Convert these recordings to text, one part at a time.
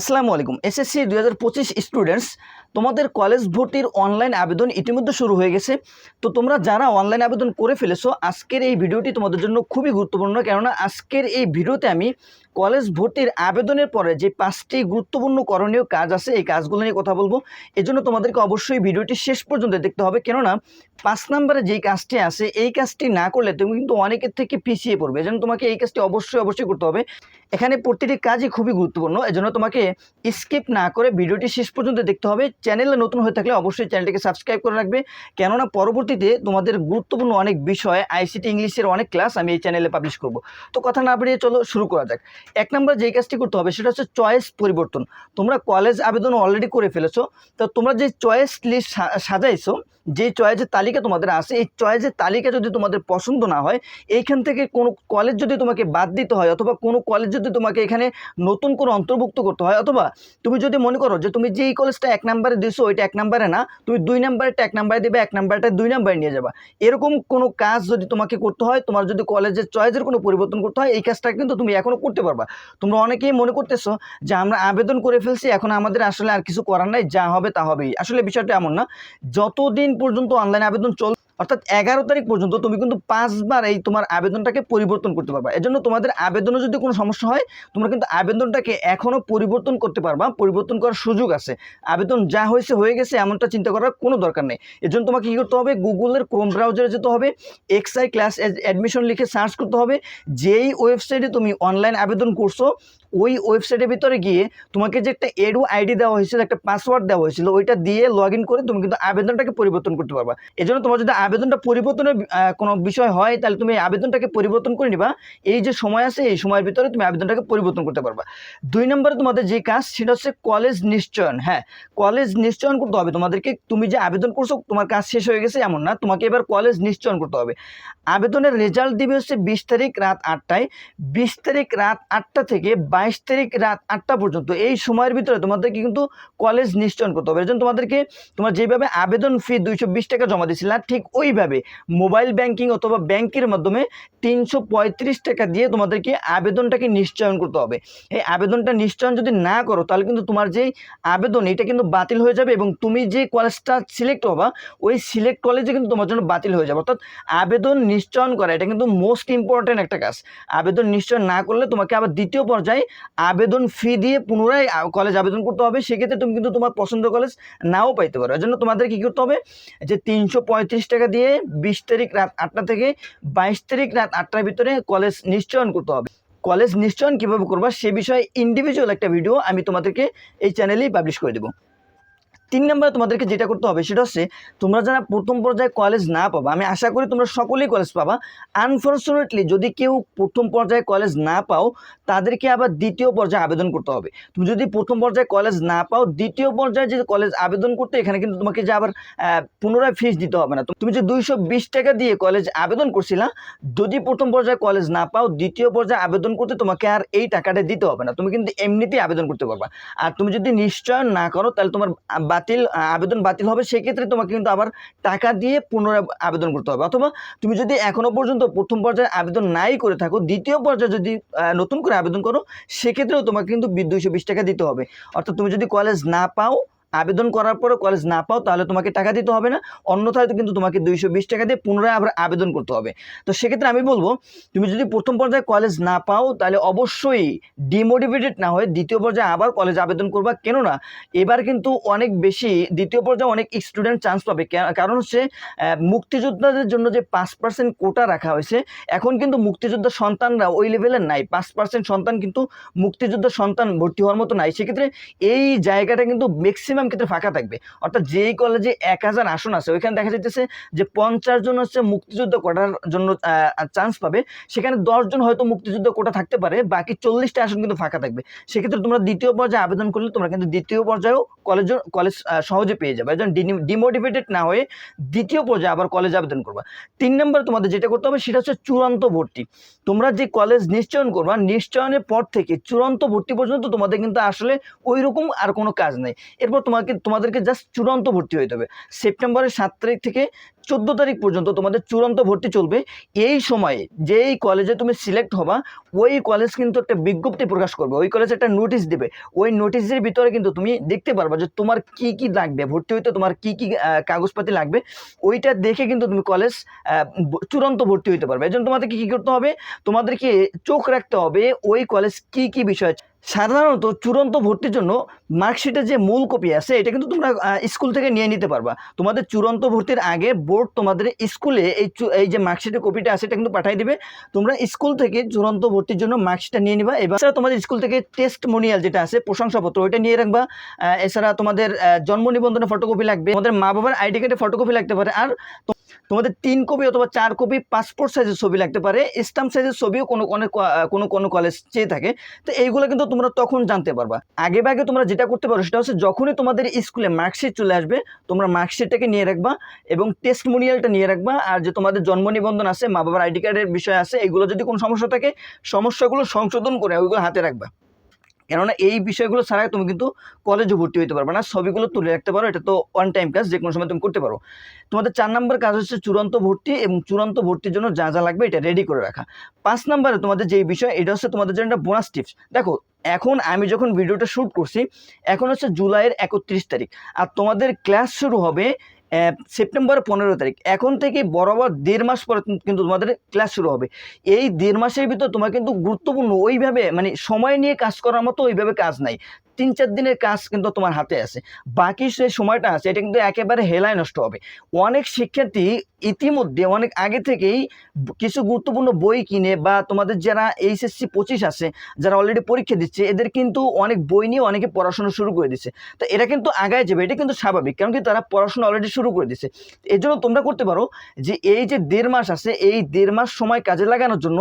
আসসালামু আলাইকুম। এসএসসি দু হাজার পঁচিশ স্টুডেন্টস তোমাদের কলেজ ভর্তির অনলাইন আবেদন ইতিমধ্যে শুরু হয়ে গেছে। তো তোমরা যারা অনলাইন আবেদন করে ফেলেছো, আজকের এই ভিডিওটি তোমাদের জন্য খুবই গুরুত্বপূর্ণ। কেননা আজকের এই ভিডিওতে আমি কলেজ ভর্তির আবেদনের পরে যে পাঁচটি গুরুত্বপূর্ণ করণীয় কাজ আছে, এই কাজগুলো নিয়ে কথা বলব। এজন্য তোমাদেরকে অবশ্যই ভিডিওটি শেষ পর্যন্ত দেখতে হবে। কেননা, পাঁচ নম্বরে যেই কাজটি আছে, এই কাজটি না করলে তুমি কিন্তু অনেকের থেকে পিছিয়ে পড়বে। এজন্য তোমাকে এই কাজটি অবশ্যই অবশ্যই করতে হবে। এখানে প্রতিটি কাজই খুবই গুরুত্বপূর্ণ। এজন্য তোমাকে স্কিপ না করে ভিডিওটি শেষ পর্যন্ত দেখতে হবে। চ্যানেলে নতুন হয়ে থাকলে অবশ্যই চ্যানেলটিকে সাবস্ক্রাইব করে রাখবে। কেননা, পরবর্তীতে তোমাদের গুরুত্বপূর্ণ অনেক বিষয়, আইসিটি ইংলিশের অনেক ক্লাস আমি এই চ্যানেলে পাবলিশ করব। তো কথা না বাড়িয়ে চলো, শুরু করা যাক। এক নম্বর যেই কাজটি করতে হবে সেটা হচ্ছে চয়েস পরিবর্তন। তোমরা কলেজ আবেদন অলরেডি করে ফেলেছো, তো তোমরা যে চয়েস লিস্ট সাজাইছো, যে চয়েসের তালিকা তোমাদের আসে এই চয়েসের তালিকা যদি তোমাদের পছন্দ না হয়, এইখান থেকে কোনো কলেজ যদি তোমাকে বাদ দিতে হয়, অথবা কোনো কলেজ যদি তোমাকে এখানে নতুন করে অন্তর্ভুক্ত করতে হয়, অথবা তুমি যদি মনে করো যে তুমি যেই কলেজটা এক নাম্বারে দিছো, ওইটা এক নাম্বারে না, তুমি দুই নাম্বারটা এক নাম্বারে দেবে, এক নাম্বারটা দুই নাম্বারে নিয়ে যাবা। এরকম কোনো কাজ যদি তোমাকে করতে হয়, তোমার যদি কলেজের চয়েসের কোনো পরিবর্তন করতে হয়, এই কাজটা কিন্তু তুমি এখনও করতে পারবা। তোমরা অনেকেই মনে করতেছো যে আমরা আবেদন করে ফেলছি, এখন আমাদের আসলে আর কিছু করার নাই, যা হবে তা হবেই। আসলে বিষয়টা এমন না। যতদিন পর্যন্ত অনলাইন আবেদন চল অর্থাৎ এগারো তারিখ পর্যন্ত তুমি কিন্তু পাঁচবার এই তোমার আবেদনটাকে পরিবর্তন করতে পারবা। এজন্য তোমাদের আবেদনে যদি কোনো সমস্যা হয়, তোমরা কিন্তু আবেদনটাকে এখনও পরিবর্তন করতে পারবা। পরিবর্তন করার সুযোগ আছে। আবেদন যা হয়েছে, হয়ে গেছে, এমনটা চিন্তা করার কোনো দরকার নেই। এজন্য তোমাকে কী করতে হবে? গুগলের ক্রোম ব্রাউজারে যেতে হবে। এক্সআই ক্লাস অ্যাডমিশন লিখে সার্চ করতে হবে। যেই ওয়েবসাইটে তুমি অনলাইন আবেদন করছ ওই ওয়েবসাইটের ভিতরে গিয়ে তোমাকে যে একটা এডু আইডি দেওয়া হয়েছিল, একটা পাসওয়ার্ড দেওয়া হয়েছিল, ওইটা দিয়ে লগ ইন করে তুমি কিন্তু আবেদনটাকে পরিবর্তন করতে পারবা। এজন্য তোমার যদি আবেদনটা পরিবর্তনের কোনো বিষয় হয়, তাহলে তুমি আবেদনটাকে পরিবর্তন করে নিবা। এই যে সময় আছে, এই সময়ের ভিতরে তুমি আবেদনটাকে পরিবর্তন করতে পারবা। দুই নম্বরে তোমাদের যে কাজ, সেটা হচ্ছে কলেজ নিশ্চয়ন হ্যাঁ। কলেজ নিশ্চয়ন করতে হবে। তোমাদেরকে, তুমি যে আবেদন করছ, তোমার কাজ শেষ হয়ে গেছে, এমন না। তোমাকে এবার কলেজ নিশ্চয়ন করতে হবে। আবেদনের রেজাল্ট দিবে হচ্ছে বিশ তারিখ রাত আটটায়। বিশ তারিখ রাত আটটা থেকে বাইশ তারিখ রাত আটটা পর্যন্ত। এই সময়ের ভিতরে তোমাদেরকে কিন্তু কলেজ নিশ্চয়ন করতে হবে। এর জন্য তোমাদেরকে তোমার যেভাবে আবেদন ফি দুইশো বিশ টাকা জমা দিয়েছিল ঠিক ওইভাবে মোবাইল ব্যাংকিং অথবা ব্যাংকের মাধ্যমে তিনশো পঁয়ত্রিশ টাকা দিয়ে তোমাদেরকে আবেদনটাকে নিশ্চয়ন করতে হবে। এই আবেদনটা নিশ্চয়ন যদি না করো, তাহলে কিন্তু তোমার যেই আবেদন, এটা কিন্তু বাতিল হয়ে যাবে এবং তুমি যে কলেজটা সিলেক্ট হবা, ওই সিলেক্ট কলেজে কিন্তু তোমার জন্য বাতিল হয়ে যাবে। অর্থাৎ আবেদন নিশ্চয়ন করা, এটা কিন্তু মোস্ট ইম্পর্ট্যান্ট একটা কাজ। আবেদন নিশ্চয় না করলে তোমাকে আবার দ্বিতীয় পর্যায়ে আবেদন ফি দিয়ে পুনরায় কলেজ আবেদন করতে হবে। সেক্ষেত্রে তুমি কিন্তু তোমার পছন্দ কলেজ নাও পাইতে পারো। এর জন্য তোমাদের কি করতে হবে যে, তিনশো পঁয়ত্রিশ টাকা দিয়ে বিশ তারিখ রাত আটটা থেকে বাইশ তারিখ রাত আটটার ভিতরে কলেজ নিশ্চয়ন করতে হবে। কলেজ নিশ্চয়ন কীভাবে করবা সে বিষয়ে ইন্ডিভিজুয়াল একটা ভিডিও আমি তোমাদেরকে এই চ্যানেলেই পাবলিশ করে দেবো। তিন নম্বরে তোমাদেরকে যেটা করতে হবে সেটা হচ্ছে, তোমরা যারা প্রথম পর্যায়ে কলেজ না পাবা, আমি আশা করি তোমরা সকলেই কলেজ পাবা। আনফর্চুনেটলি যদি কেউ প্রথম পর্যায়ে কলেজ না পাও, তাদেরকে আবার দ্বিতীয় পর্যায়ে আবেদন করতে হবে। তুমি যদি প্রথম পর্যায়ে কলেজ না পাও, দ্বিতীয় পর্যায়ে যে কলেজ আবেদন করতে, এখানে কিন্তু তোমাকে যে আবার পুনরায় ফিস দিতে হবে না। তুমি যে দুইশো বিশ টাকা দিয়ে কলেজ আবেদন করছিলা, যদি প্রথম পর্যায়ে কলেজ না পাও, দ্বিতীয় পর্যায়ে আবেদন করতে তোমাকে আর এই টাকাটা দিতে হবে না। তুমি কিন্তু এমনিতেই আবেদন করতে পারবা। আর তুমি যদি নিশ্চয় না করো, তাহলে তোমার বাতিল আবেদন বাতিল হবে, সেক্ষেত্রে তোমাকে কিন্তু আবার টাকা দিয়ে পুনরায় আবেদন করতে হবে। অথবা তুমি যদি এখনও পর্যন্ত প্রথম পর্যায়ে আবেদন নাই করে থাকো, দ্বিতীয় পর্যায়ে যদি নতুন করে আবেদন করো, সেক্ষেত্রেও তোমাকে কিন্তু দুইশো বিশ টাকা দিতে হবে। অর্থাৎ তুমি যদি কলেজ না পাও আবেদন করার পরে কলেজ না পাও, তাহলে তোমাকে টাকা দিতে হবে না। অন্যথায় তো কিন্তু তোমাকে দুইশো বিশ টাকা দিয়ে পুনরায় আবার আবেদন করতে হবে। তো সেক্ষেত্রে আমি বলব, তুমি যদি প্রথম পর্যায়ে কলেজ না পাও, তাহলে অবশ্যই ডিমোটিভেটেড না হয়ে দ্বিতীয় পর্যায়ে আবার কলেজ আবেদন করবা। কেননা, এবার কিন্তু অনেক বেশি, দ্বিতীয় পর্যায়ে অনেক স্টুডেন্ট চান্স পাবে। কারণ হচ্ছে মুক্তিযোদ্ধাদের জন্য যে পাঁচ পার্সেন্ট কোটা রাখা হয়েছে, এখন কিন্তু মুক্তিযোদ্ধা সন্তানরা ওই লেভেলের নাই। পাঁচ পার্সেন্ট সন্তান কিন্তু মুক্তিযোদ্ধা সন্তান ভর্তি হওয়ার মতো নাই। সেক্ষেত্রে এই জায়গাটা কিন্তু ম্যাক্সিমাম ক্ষেত্রে ফাঁকা থাকবে। অর্থাৎ যেই কলেজে এক হাজার আসন আছে, ওইখানে দেখা যাইতেছে যে পঞ্চাশ জন হচ্ছে মুক্তিযুদ্ধ কোটার জন্য চান্স পাবে। সেখানে দশজন হয়তো মুক্তিযুদ্ধ কোটা থাকতে পারে, বাকি চল্লিশটা আসন কিন্তু ফাঁকা থাকবে। সেক্ষেত্রে তোমরা দ্বিতীয় পর্যায়ে আবেদন করলে তোমরা কিন্তু দ্বিতীয় পর্যায়েও কলেজ কলেজ সহজে পেয়ে যাবে। একজন ডিমোটিভেটেড না হয়ে দ্বিতীয় পর্যায়ে আবার কলেজ আবেদন করবা। তিন নম্বর তোমাদের যেটা করতে হবে, সেটা হচ্ছে চূড়ান্ত ভর্তি। তোমরা যে কলেজ নিশ্চয়ন করবা, নিশ্চয়নের পর থেকে চূড়ান্ত ভর্তি পর্যন্ত তোমাদের কিন্তু আসলে ওই রকম আর কোনো কাজ নেই। এরপর তোমাকে, তোমাদেরকে জাস্ট চূড়ান্ত ভর্তি হতে হবে। সেপ্টেম্বরের সাত তারিখ থেকে চোদ্দ তারিখ পর্যন্ত তোমাদের চূড়ান্ত ভর্তি চলবে। এই সময়ে যেই কলেজে তুমি সিলেক্ট হবা, ওই কলেজ কিন্তু একটা বিজ্ঞপ্তি প্রকাশ করবে। ওই কলেজে একটা নোটিশ দেবে। ওই নোটিশের ভিতরে কিন্তু তুমি দেখতে পারবা যে তোমার কি কি লাগবে। ভর্তি হইতে তোমার কি কি কাগজপাতি লাগবে। ওইটা দেখে কিন্তু তুমি কলেজ চূড়ান্ত ভর্তি হইতে পারবে। এই জন্য তোমাদেরকে কী করতে হবে? তোমাদেরকে চোখ রাখতে হবে ওই কলেজ কি কি বিষয়। সাধারণত চূড়ান্ত ভর্তির জন্য মার্কশিটের যে মূল কপি আছে, এটা কিন্তু তোমরা স্কুল থেকে নিয়ে নিতে পারবা। তোমাদের চূড়ান্ত ভর্তির আগে বোর্ড তোমাদের স্কুলে এই এই যে মার্কশিটের কপিটা আছে, এটা কিন্তু পাঠিয়ে দিবে। তোমরা স্কুল থেকে চূড়ান্ত ভর্তির জন্য মার্কশিটটা নিয়ে নিবা। এবার এছাড়া তোমাদের স্কুল থেকে টেস্ট মনিয়াল যেটা আছে, প্রশংসাপত্র, ওইটা নিয়ে রাখবা। এছাড়া তোমাদের জন্ম নিবন্ধনের ফটোকপি লাগবে। তোমাদের মা বাবার আইডি কার্ডের ফটোকপি লাগতে পারে। আর তোমাদের তিন কপি অথবা চার কপি পাসপোর্ট সাইজের ছবি লাগতে পারে স্টাম্প সাইজের ছবিও কোনো কোনো কোনো কোনো কলেজ চেয়ে থাকে। তো এইগুলো কিন্তু তোমরা তখন জানতে পারবা। আগে ভাগে তোমরা যেটা করতে পারো সেটা হচ্ছে যখনই তোমাদের স্কুলে মার্কশিট চলে আসবে, তোমরা মার্কশিটটাকে নিয়ে রাখবা এবং টেস্ট মনিয়ালটা নিয়ে রাখবা। আর যে তোমাদের জন্ম নিবন্ধন আছে মা বাবার আইডি কার্ডের বিষয় আছে, এগুলো যদি কোনো সমস্যা থাকে, সমস্যাগুলো সংশোধন করে ওইগুলো হাতে রাখবা। কেননা এই বিষয়গুলো ছাড়াই তুমি কিন্তু কলেজে ভর্তি হতে পারবে না। ছবিগুলো তুলে রাখতে পারো, এটা তো ওয়ান টাইম কাজ যে কোনো সময় তুমি করতে পারো। তোমাদের চার নম্বর কাজ হচ্ছে চূড়ান্ত ভর্তি এবং চূড়ান্ত ভর্তির জন্য যা যা লাগবে এটা রেডি করে রাখা। পাঁচ নম্বরে তোমাদের যেই বিষয়, এটা হচ্ছে তোমাদের জন্য একটা বোনাস টিপস দেখো, এখন আমি যখন ভিডিওটা শ্যুট করছি, এখন হচ্ছে জুলাইয়ের একত্রিশ তারিখ। আর তোমাদের ক্লাস শুরু হবে আহ, সেপ্টেম্বরের পনেরো তারিখ। এখন থেকে বরাবর দেড় মাস পরে কিন্তু তোমাদের ক্লাস শুরু হবে। এই দেড় মাসের ভিতর তোমার কিন্তু গুরুত্বপূর্ণ ওইভাবে মানে সময় নিয়ে কাজ করার মতো ওইভাবে কাজ নাই। তিন চার দিনের কাজ কিন্তু তোমার হাতে আছে। বাকি যে সময়টা আছে, এটা কিন্তু একেবারে হেলায় নষ্ট হবে। অনেক শিক্ষার্থী ইতিমধ্যে, অনেক আগে থেকেই কিছু গুরুত্বপূর্ণ বই কিনে বা তোমাদের যারা এইচএসসি পঁচিশ আছে, যারা অলরেডি পরীক্ষা দিচ্ছে, এদের কিন্তু অনেক বই নিয়ে অনেকে পড়াশোনা শুরু করে দিচ্ছে। তো এরা কিন্তু আগায় যাবে, এটা কিন্তু স্বাভাবিক, কারণ কি তারা পড়াশোনা অলরেডি শুরু করে দিচ্ছে। এর জন্য তোমরা করতে পারো যে এই যে দেড় মাস আছে, এই দেড় মাস সময় কাজে লাগানোর জন্য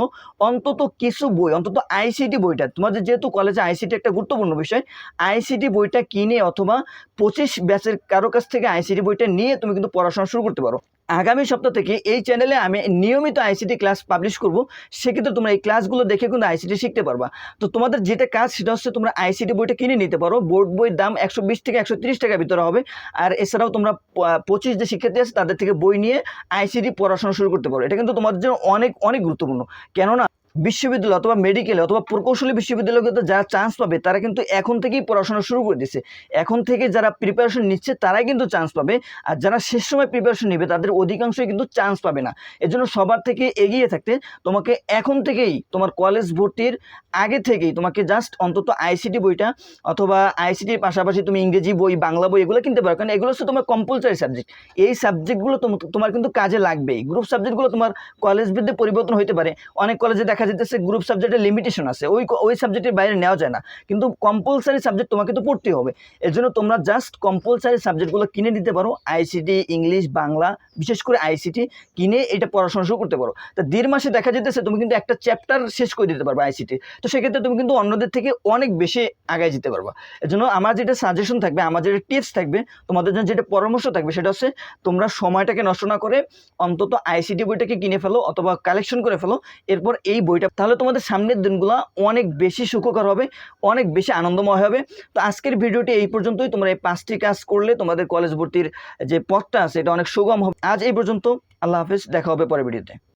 অন্তত কিছু বই, অন্তত আইসিটি বইটা, তোমাদের যেহেতু কলেজে আইসিটি একটা গুরুত্বপূর্ণ বিষয় আইসিটি বইটা কিনে অথবা পঁচিশ ব্যাচের কারও কাছ থেকে আইসিটি বইটা নিয়ে তুমি কিন্তু পড়াশোনা শুরু করতে পারো। আগামী সপ্তাহ থেকে এই চ্যানেলে আমি নিয়মিত আইসিটি ক্লাস পাবলিশ করব। সেক্ষেত্রে তোমরা এই ক্লাসগুলো দেখে কিন্তু আইসিটি শিখতে পারবা। তো তোমাদের যেটা কাজ সেটা হচ্ছে তোমরা আইসিটি বইটা কিনে নিতে পারো। বোর্ড বইয়ের দাম একশো বিশ থেকে একশো তিরিশ টাকার ভিতরে হবে। আর এছাড়াও তোমরা পঁচিশ যে শিক্ষার্থী আছে তাদের থেকে বই নিয়ে আইসিটি পড়াশোনা শুরু করতে পারো। এটা কিন্তু তোমাদের জন্য অনেক অনেক গুরুত্বপূর্ণ। কেননা বিশ্ববিদ্যালয় অথবা মেডিকেলে অথবা প্রকৌশলী বিশ্ববিদ্যালয়গুলোতে যারা চান্স পাবে, তারা কিন্তু এখন থেকেই পড়াশোনা শুরু করে দিচ্ছে এখন থেকে যারা প্রিপারেশন নিচ্ছে, তারাই কিন্তু চান্স পাবে। আর যারা শেষ সময় প্রিপারেশন নেবে, তাদের অধিকাংশই কিন্তু চান্স পাবে না। এজন্য সবার থেকে এগিয়ে থাকতে তোমাকে এখন থেকেই তোমার কলেজ ভর্তির আগে থেকেই তোমাকে জাস্ট অন্তত আইসিটি বইটা অথবা আইসিটির পাশাপাশি তুমি ইংরেজি বই, বাংলা বই এগুলো কিনতে পারো। কারণ এগুলো হচ্ছে তোমার কম্পালসারি সাবজেক্ট এই সাবজেক্টগুলো তোমার কিন্তু কাজে লাগবেই। গ্রুপ সাবজেক্টগুলো তোমার কলেজ ভিত্তিতে পরিবর্তন হতে পারে। অনেক কলেজে দেখা যেতেছে গ্রুপ সাবজেক্টের লিমিটেশন আছে, ওই ওই সাবজেক্টের বাইরে নেওয়া যায় না। কিন্তু কম্পালসারি সাবজেক্ট তোমাকে তো পড়তেই হবে। এর জন্য তোমরা জাস্ট কম্পালসারি সাবজেক্টগুলো কিনে নিতে পারো আইসিটি ইংলিশ বাংলা, বিশেষ করে আইসিটি কিনে এটা পড়াশোনা শুরু করতে পারো। তা দেড় মাসে দেখা যেতেছে তুমি কিন্তু একটা চ্যাপ্টার শেষ করে দিতে পারবে আইসিটি তো সেক্ষেত্রে তুমি কিন্তু অন্যদের থেকে অনেক বেশি আগায় যেতে পারবা। এর জন্য আমার যেটা সাজেশন থাকবে, আমার যেটা টিপস থাকবে, তোমাদের জন্য যেটা পরামর্শ থাকবে সেটা হচ্ছে তোমরা সময়টাকে নষ্ট না করে অন্তত আইসিটি বইটাকে কিনে ফেলো অথবা কালেকশন করে ফেলো। এরপর এই বইটা, তাহলে তোমাদের সামনের দিনগুলো অনেক বেশি সুখকর হবে, অনেক বেশি আনন্দময় হবে। তো আজকের ভিডিওটি এই পর্যন্তই। তোমরা এই পাঁচটি কাজ করলে তোমাদের কলেজ ভর্তির যে পথটা আছে এটা অনেক সুগম হবে। আজ এই পর্যন্ত। আল্লাহ হাফিজ। দেখা হবে পরের ভিডিওতে।